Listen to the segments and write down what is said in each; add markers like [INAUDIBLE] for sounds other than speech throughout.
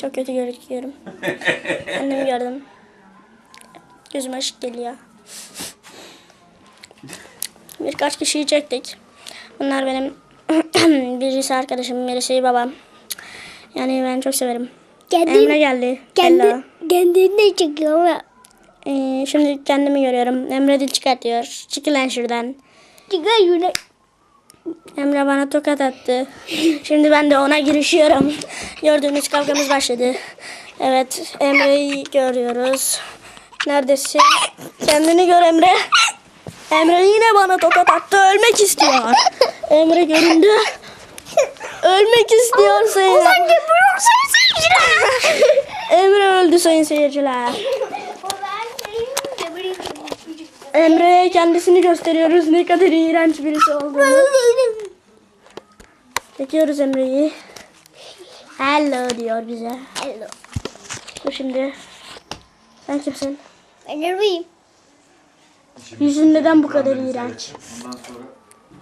Çok kötü gözüküyorum. Annemi gördüm. Gözüme ışık geliyor. Birkaç kişiyi çektik. Bunlar benim [CLEARS THROAT] birisi arkadaşım, birisi babam. Yani ben çok severim. Kendi, Emre geldi. kendi, Hello. kendini çekiyor ama. Ee, şimdi kendimi görüyorum. Emre dil çıkartıyor. Çıkın lan şuradan. Çıkar şöyle. Emre bana tokat attı. Şimdi ben de ona girişiyorum. Gördüğünüz kavgamız başladı. Evet Emre'yi görüyoruz. Neredesin? Kendini gör Emre. Emre yine bana tokat attı. Ölmek istiyor. Emre göründü. Ölmek istiyor sayın. Sayın seyirciler. Emre öldü sayın seyirciler. Emre'ye kendisini gösteriyoruz. Ne kadar iğrenç birisi olduğunu. Çekiyoruz Emre'yi. Hello diyor bize. Hello. Dur şimdi. Sen kimsin? Ben Erbay'ım. Yüzün neden bu kadar iğrenç? Ondan sonra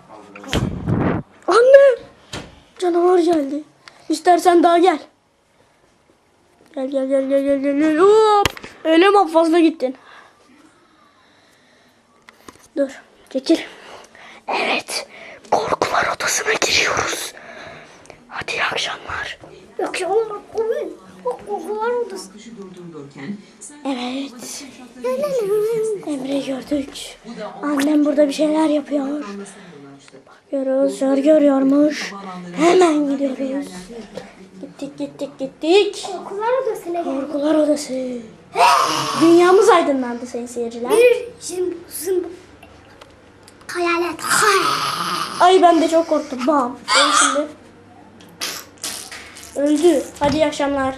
kaldıralım. Anne! Canavar geldi. İstersen daha gel. Gel gel gel gel gel gel. gel. Hop! Öyle mi fazla gittin? Dur. Çekil. Evet. Korkular odasına giriyoruz. Hadi iyi akşamlar. Yok ya olmaz. O gün. O kokular odası. Evet. Emre'yi gördük. Annem burada bir şeyler yapıyor. Bakıyoruz. Zor görüyormuş. Hemen gidiyoruz. Gittik gittik gittik. Kokular odasına gel. Korkular odası. Dünyamız aydınlandı sayın seyirciler. Bir şimdi. Ay ben de çok korktum. Bam. Ben şimdi. Öldü. Hadi iyi akşamlar.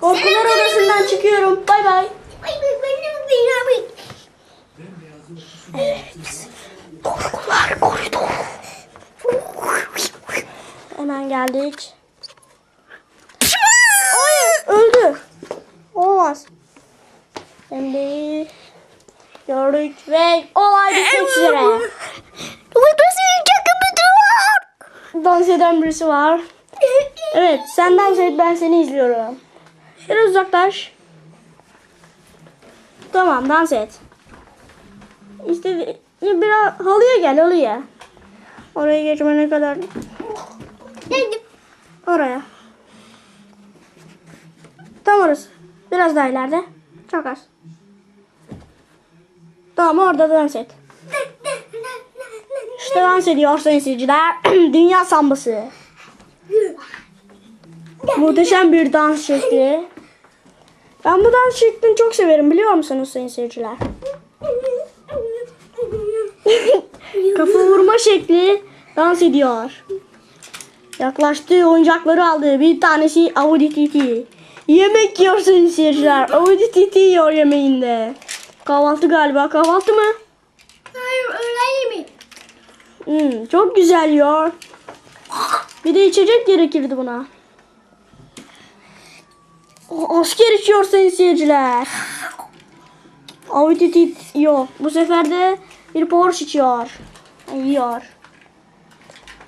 Korkular odasından çıkıyorum. Bay bay. Ay ben de abi. Korkular koridor. Hemen geldik. Hayır öldü. Olmaz. Şimdi gördük ve olay Burada senin çakımı var. Dans eden birisi var. Evet sen dans et ben seni izliyorum. Biraz uzaklaş. Tamam dans et. İşte biraz halıya gel halıya. Oraya geçmene kadar oraya. Tam orası. Biraz daha ileride. Çok az. Tamam orada dans et. İşte dans ediyor sayın seyirciler. [CLEARS THROAT] Dünya sambası. Muhteşem bir dans şekli. Ben bu dans şeklini çok severim biliyor musunuz sayın seyirciler? [LAUGHS] Kafa vurma şekli dans ediyor. Yaklaştığı oyuncakları aldı. Bir tanesi Audi TT. Yemek yiyor sayın seyirciler. Audi TT yiyor yemeğinde. Kahvaltı galiba. Kahvaltı mı? Hmm, çok güzel yiyor. Bir de içecek gerekirdi buna. Asker içiyor sayın seyirciler. Audi yok. Bu sefer de bir Porsche içiyor. Yiyor.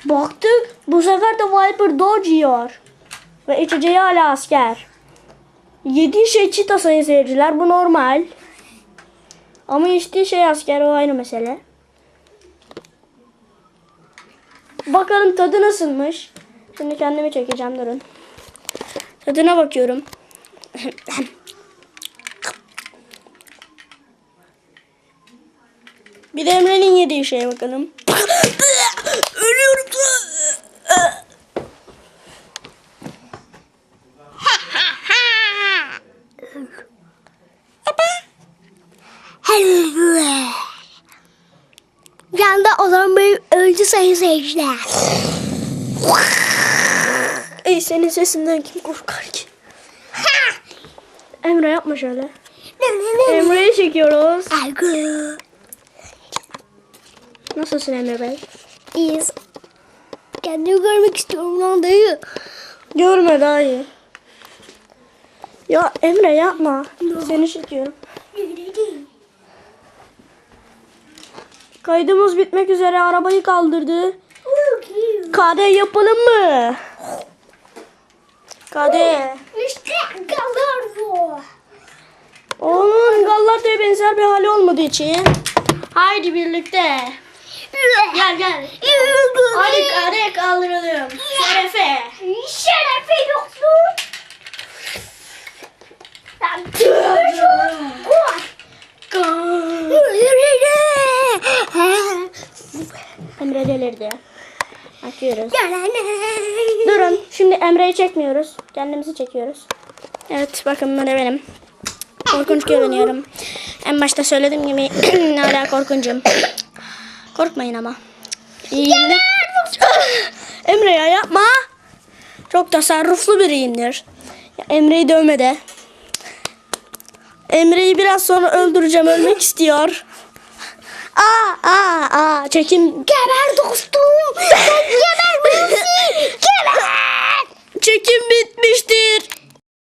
Baktık bu sefer de Viper Dodge yiyor. Ve içeceği hala asker. Yediği şey çita sayın seyirciler. Bu normal. Ama içtiği şey asker o ayrı mesele. Bakalım tadı nasılmış. Şimdi kendimi çekeceğim durun. Tadına bakıyorum. [COUGHS] Bir de Emre'nin yediği şeye bakalım. [COUGHS] Ölüyorum. Bir anda o zaman böyle öldü sayın seyirciler. Ey senin sesinden kim korkar ki? Emre yapma şöyle. Emre'yi çekiyoruz. Algı. Nasılsın Emre Bey? İyiyiz. Kendimi görmek istiyorum lan dayı. Görme daha iyi. Ya Emre yapma. Seni çekiyorum. Kaydımız bitmek üzere. Arabayı kaldırdı. KD yapalım mı? Hadi. İşte kalır bu. Onun Gallata'ya benzer bir hali olmadığı için. Haydi birlikte. Gel gel. Hadi hadi kaldıralım. Şerefe. Şerefe yoksun. Lan Emre delirdi. Açıyoruz. Durun. Şimdi Emre'yi çekmiyoruz. Kendimizi çekiyoruz. Evet bakın böyle benim. Korkunç görünüyorum. En başta söylediğim gibi [CLEARS THROAT] hala korkuncum. Korkmayın ama. İyiyim de. Emre ya yapma. Çok tasarruflu biriyimdir. Emre'yi dövme de. Emre'yi biraz sonra öldüreceğim. Ölmek istiyor. Aa aa aa çekim. Geber dostum. Geber [LAUGHS] Lucy. Geber. Çekim bitmiştir.